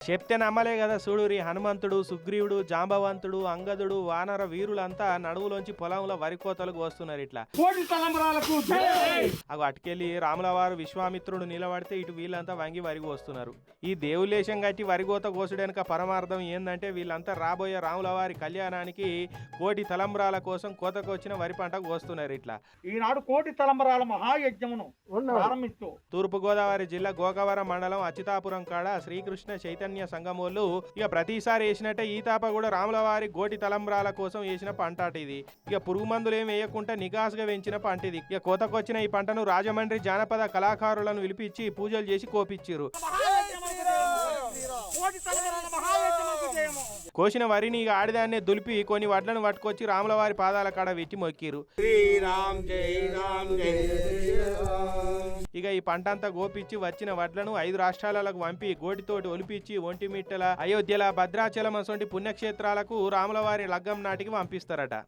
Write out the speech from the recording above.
చెప్తే నమ్మలే కదా చూడురి హనుమంతుడు సుగ్రీవుడు జాంబవంతుడు అంగదుడు వానర వీరులంతా నడువులోంచి పొలంలో వరి కోతలకు వస్తున్నారు ఇట్లా. కోటి తలంబరాలకు జై! అవి అటుకెళ్ళి రాముల వారు విశ్వామిత్రుడు నిలబడితే ఇటు వీళ్ళంతా వంగి వరి కోస్తున్నారు. ఈ దేవులేశం కట్టి వరిగోత కోసుడెనక పరమార్థం ఏందంటే వీళ్ళంతా రాబోయే రాముల వారి కళ్యాణానికి కోటి తలంబ్రాల కోసం కోతకొచ్చిన వరి పంట కోస్తున్నారు ఇట్లా. ఈనాడు కోటి తలంబరాల మహాయజ్ఞమును ప్రారంభిస్తూ తూర్పుగోదావరి జిల్లా గోకవరం మండలం అచ్యుతాపురం కాడ శ్రీకృష్ణ చైతన్య సంఘమోళ్ళు ఇక ప్రతిసారి వేసినట్టే ఈ తాప కూడా రాముల వారి గోటి తలంబ్రాల కోసం వేసిన పంట అట ఇది. ఇక పురుగు మందులు ఏం వేయకుండా నికాసుగా పెంచిన పంట ఇది. ఇక కోతకొచ్చిన ఈ పంటను రాజమండ్రి జానపద కళాకారులను పిలిపించి పూజలు చేసి కోపిచ్చిరు కోసిన వరిని ఇక ఆడిదాన్నే దులిపి కొన్ని వడ్లను పట్టుకొచ్చి రాముల వారి పాదాల కాడ పెట్టి మొక్కిరు శ్రీరామ్ జై రామ్ జై. ఇక ఈ పంట అంతా గోపిచ్చి వచ్చిన వడ్లను ఐదు రాష్ట్రాలకు పంపి గోటితోటి ఒలిపించి ఒంటిమిట్టల అయోధ్యల భద్రాచలం అసొంటి పుణ్యక్షేత్రాలకు రాములవారి లగ్గం నాటికి పంపిస్తారట.